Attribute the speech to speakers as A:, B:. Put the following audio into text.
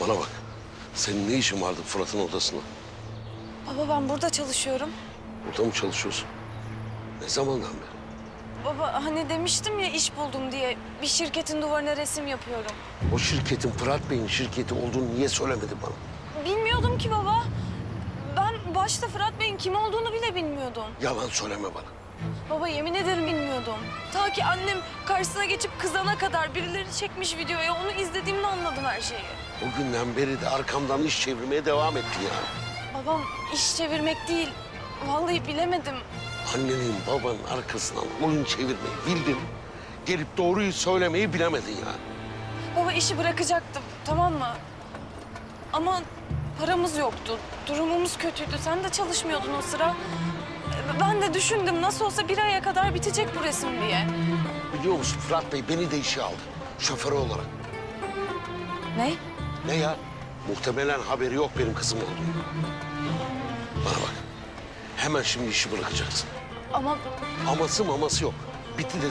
A: Bana bak. Senin ne işin vardı Fırat'ın odasında?
B: Baba ben burada çalışıyorum.
A: Burada mı çalışıyorsun? Ne zamandan beri?
B: Baba hani demiştim ya iş buldum diye. Bir şirketin duvarına resim yapıyorum.
A: O şirketin Fırat Bey'in şirketi olduğunu niye söylemedi bana?
B: Bilmiyordum ki baba. Ben başta Fırat Bey'in kim olduğunu bile bilmiyordum.
A: Yalan söyleme bana.
B: Baba yemin ederim bilmiyordum. Ta ki annem karşısına geçip kızana kadar birileri çekmiş videoya onu izlediğimde anladım her şeyi.
A: O günden beri de arkamdan iş çevirmeye devam ettin ya.
B: Babam iş çevirmek değil. Vallahi bilemedim.
A: Annenin babanın arkasından oyun çevirmeyi bildin. Gelip doğruyu söylemeyi bilemedin ya.
B: Baba işi bırakacaktım tamam mı? Ama paramız yoktu. Durumumuz kötüydü. Sen de çalışmıyordun o sıra. Ben de düşündüm nasıl olsa bir aya kadar bitecek bu resim diye.
A: Biliyor musun Fırat Bey beni de işe aldı. Şoför olarak.
B: Ne?
A: Ne ya? Muhtemelen haberi yok benim kızım olduğunu. Bana bak. Hemen şimdi işi bırakacaksın.
B: Ama
A: Aması maması yok. Bitti dedim